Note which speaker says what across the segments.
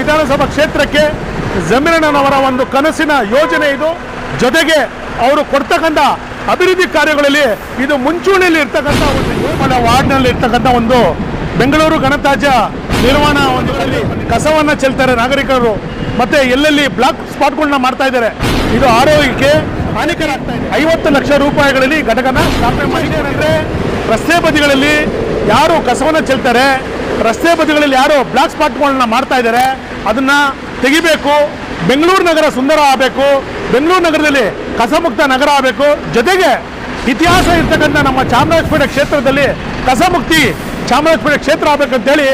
Speaker 1: ವಿಧಾನಸಭಾ ಕ್ಷೇತ್ರಕ್ಕೆ ಜಮೀರಣ್ಣನವರ ಒಂದು ಕನಸಿನ ಯೋಜನೆ ಇದು. ಜೊತೆಗೆ ಅವರು ಕೊಡ್ತಕ್ಕಂಥ ಅಭಿವೃದ್ಧಿ ಕಾರ್ಯಗಳಲ್ಲಿ ಇದು ಮುಂಚೂಣಿಯಲ್ಲಿ ಇರ್ತಕ್ಕಂಥ ಒಂದು ಯೋಜನೆ ವಾರ್ಡ್ನಲ್ಲಿ ಇರ್ತಕ್ಕಂಥ ಒಂದು ಬೆಂಗಳೂರು ಗಣತಾಜ್ಯ ನಿರ್ಮಾಣ ಒಂದು ಕಸವನ್ನು ಚೆಲ್ತಾರೆ ನಾಗರಿಕರು. ಮತ್ತೆ ಎಲ್ಲೆಲ್ಲಿ ಬ್ಲಾಕ್ ಸ್ಪಾಟ್ಗಳನ್ನ ಮಾಡ್ತಾ ಇದ್ದಾರೆ. ಇದು ಆರೋಗ್ಯಕ್ಕೆ ಹಾನಿಕರ ಆಗ್ತಾ ಇದೆ. ಐವತ್ತು ಲಕ್ಷ ರೂಪಾಯಿಗಳಲ್ಲಿ ಘಟಕನ ಸ್ಥಾಪನೆ ಮಾಡಿದ್ದಾರೆ ರಸ್ತೆ ಬದಿಗಳಲ್ಲಿ ಯಾರು ಕಸವನ್ನ ಚೆಲ್ತಾರೆ ರಸ್ತೆ ಬದಿಗಳಲ್ಲಿ ಯಾರು ಬ್ಲಾಕ್ ಸ್ಪಾಟ್ಗಳನ್ನ ಮಾಡ್ತಾ ಇದ್ದಾರೆ ಅದನ್ನ ತೆಗಿಬೇಕು. ಬೆಂಗಳೂರು ನಗರ ಸುಂದರ ಆಗಬೇಕು. ಬೆಂಗಳೂರು ನಗರದಲ್ಲಿ ಕಸಮುಕ್ತ ನಗರ ಆಗಬೇಕು. ಜೊತೆಗೆ ಇತಿಹಾಸ ಇರ್ತಕ್ಕಂಥ ನಮ್ಮ ಚಾಮರಾಜಪೇಟೆ ಕ್ಷೇತ್ರದಲ್ಲಿ ಕಸಮುಕ್ತಿ ಚಾಮರಾಜಪೇಟೆ ಕ್ಷೇತ್ರ ಆಗ್ಬೇಕಂತೇಳಿ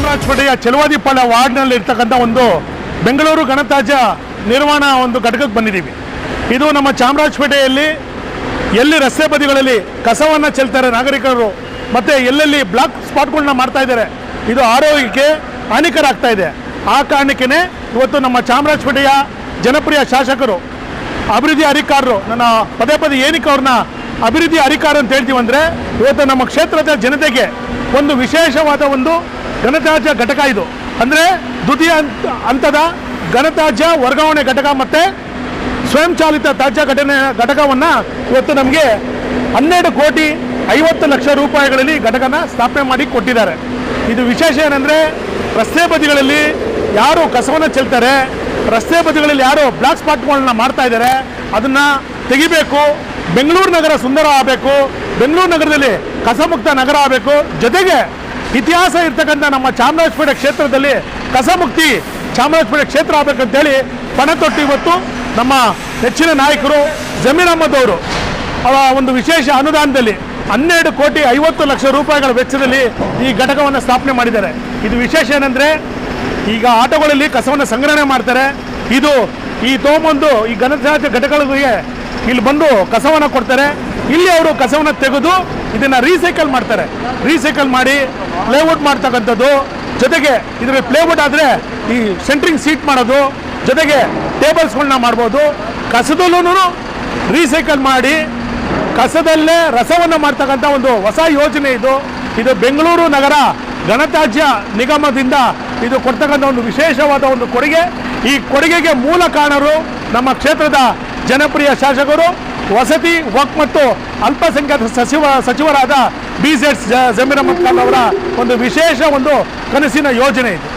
Speaker 1: ಚಾಮರಾಜಪೇಟೆಯ ಚೆಲುವಾದಿಪಾಳ್ಯ ವಾರ್ಡ್ನಲ್ಲಿ ಇರ್ತಕ್ಕಂಥ ಒಂದು ಬೆಂಗಳೂರು ಗಣತಾಜ್ಯ ನಿರ್ವಹಣಾ ಒಂದು ಘಟಕಕ್ಕೆ ಬಂದಿದ್ದೀವಿ. ಇದು ನಮ್ಮ ಚಾಮರಾಜಪೇಟೆಯಲ್ಲಿ ಎಲ್ಲಿ ರಸ್ತೆ ಬದಿಗಳಲ್ಲಿ ಕಸವನ್ನು ಚೆಲ್ತಾರೆ ನಾಗರಿಕರು, ಮತ್ತು ಎಲ್ಲೆಲ್ಲಿ ಬ್ಲಾಕ್ ಸ್ಪಾಟ್ಗಳನ್ನ ಮಾಡ್ತಾ ಇದ್ದಾರೆ, ಇದು ಆರೋಗ್ಯಕ್ಕೆ ಹಾನಿಕರ ಆಗ್ತಾ ಇದೆ. ಆ ಕಾರಣಕ್ಕೇ ಇವತ್ತು ನಮ್ಮ ಚಾಮರಾಜಪೇಟೆಯ ಜನಪ್ರಿಯ ಶಾಸಕರು, ಅಭಿವೃದ್ಧಿ ಅಧಿಕಾರರು, ನನ್ನ ಪದೇ ಪದೇ ಏನಕ್ಕೆ ಅವ್ರನ್ನ ಅಭಿವೃದ್ಧಿ ಅಧಿಕಾರ ಅಂತ ಹೇಳ್ತೀವಿ ಅಂದರೆ ಇವತ್ತು ನಮ್ಮ ಕ್ಷೇತ್ರದ ಜನತೆಗೆ ಒಂದು ವಿಶೇಷವಾದ ಒಂದು ಗಣತಾಜ್ಯ ಘಟಕ ಇದು. ಅಂದರೆ ದ್ವಿತೀಯ ಹಂತ ಹಂತದ ಗಣತಾಜ್ಯ ವರ್ಗಾವಣೆ ಘಟಕ ಮತ್ತು ಸ್ವಯಂಚಾಲಿತ ತ್ಯಾಜ್ಯ ಘಟನೆ ಘಟಕವನ್ನು ಇವತ್ತು ನಮಗೆ ಹನ್ನೆರಡು ಕೋಟಿ ಐವತ್ತು ಲಕ್ಷ ರೂಪಾಯಿಗಳಲ್ಲಿ ಘಟಕನ ಸ್ಥಾಪನೆ ಮಾಡಿ ಕೊಟ್ಟಿದ್ದಾರೆ. ಇದು ವಿಶೇಷ ಏನಂದರೆ ರಸ್ತೆ ಬದಿಗಳಲ್ಲಿ ಯಾರು ಕಸವನ್ನು ಚೆಲ್ತಾರೆ, ರಸ್ತೆ ಬದಿಗಳಲ್ಲಿ ಯಾರು ಬ್ಲಾಕ್ ಸ್ಪಾಟ್ಗಳನ್ನ ಮಾಡ್ತಾ ಇದ್ದಾರೆ, ಅದನ್ನು ತೆಗಿಬೇಕು, ಬೆಂಗಳೂರು ನಗರ ಸುಂದರ ಆಗಬೇಕು, ಬೆಂಗಳೂರು ನಗರದಲ್ಲಿ ಕಸಮುಕ್ತ ನಗರ ಆಗಬೇಕು, ಜೊತೆಗೆ ಇತಿಹಾಸ ಇರ್ತಕ್ಕಂಥ ನಮ್ಮ ಚಾಮರಾಜಪೇಟೆ ಕ್ಷೇತ್ರದಲ್ಲಿ ಕಸಮುಕ್ತಿ ಚಾಮರಾಜಪೇಟೆ ಕ್ಷೇತ್ರ ಆಗಬೇಕಂತೇಳಿ ಪಣ ತೊಟ್ಟು ಇವತ್ತು ನಮ್ಮ ನೆಚ್ಚಿನ ನಾಯಕರು ಜಮೀನ್ ಅಹಮದ್ ಅವರು ಒಂದು ವಿಶೇಷ ಅನುದಾನದಲ್ಲಿ ಹನ್ನೆರಡು ಕೋಟಿ ಐವತ್ತು ಲಕ್ಷ ರೂಪಾಯಿಗಳ ವೆಚ್ಚದಲ್ಲಿ ಈ ಘಟಕವನ್ನು ಸ್ಥಾಪನೆ ಮಾಡಿದ್ದಾರೆ. ಇದು ವಿಶೇಷ ಏನಂದರೆ ಈಗ ಆಟೋಗಳಲ್ಲಿ ಕಸವನ್ನು ಸಂಗ್ರಹಣೆ ಮಾಡ್ತಾರೆ. ಇದು ಈ ತೋಮೊಂದು ಈ ಘನತ್ಯಾಜ್ಯ ಘಟಕಗಳಿಗೆ ಇಲ್ಲಿ ಬಂದು ಕಸವನ್ನು ಕೊಡ್ತಾರೆ. ಇಲ್ಲಿ ಅವರು ಕಸವನ್ನು ತೆಗೆದು ಇದನ್ನು ರೀಸೈಕಲ್ ಮಾಡ್ತಾರೆ. ರೀಸೈಕಲ್ ಮಾಡಿ ಪ್ಲೇವುಡ್ ಮಾಡ್ತಕ್ಕಂಥದ್ದು. ಜೊತೆಗೆ ಇದರಲ್ಲಿ ಪ್ಲೇವುಡ್ ಆದರೆ ಈ ಸೆಂಟ್ರಿಂಗ್ ಸೀಟ್ ಮಾಡೋದು. ಜೊತೆಗೆ ಟೇಬಲ್ಸ್ಗಳನ್ನ ಮಾಡ್ಬೋದು. ಕಸದಲ್ಲೂ ರೀಸೈಕಲ್ ಮಾಡಿ ಕಸದಲ್ಲೇ ರಸವನ್ನು ಮಾಡ್ತಕ್ಕಂಥ ಒಂದು ಹೊಸ ಯೋಜನೆ ಇದು. ಇದು ಬೆಂಗಳೂರು ನಗರ ಘನತ್ಯಾಜ್ಯ ನಿಗಮದಿಂದ ಇದು ಕೊಡ್ತಕ್ಕಂಥ ಒಂದು ವಿಶೇಷವಾದ ಒಂದು ಕೊಡುಗೆ. ಈ ಕೊಡುಗೆಗೆ ಮೂಲ ಕಾರಣರು ನಮ್ಮ ಕ್ಷೇತ್ರದ ಜನಪ್ರಿಯ ಶಾಸಕರು ವಸತಿ, ವಕ್ ಮತ್ತು ಅಲ್ಪಸಂಖ್ಯಾತ ಸಚಿವ, ಸಚಿವರಾದ ಬಿ ಜೆಡ್ ಜಮೀರ್ ಅಹಮದ್ ಖಾನ್ ಅವರ ಒಂದು ವಿಶೇಷ ಒಂದು ಕನಸಿನ ಯೋಜನೆ ಇದು.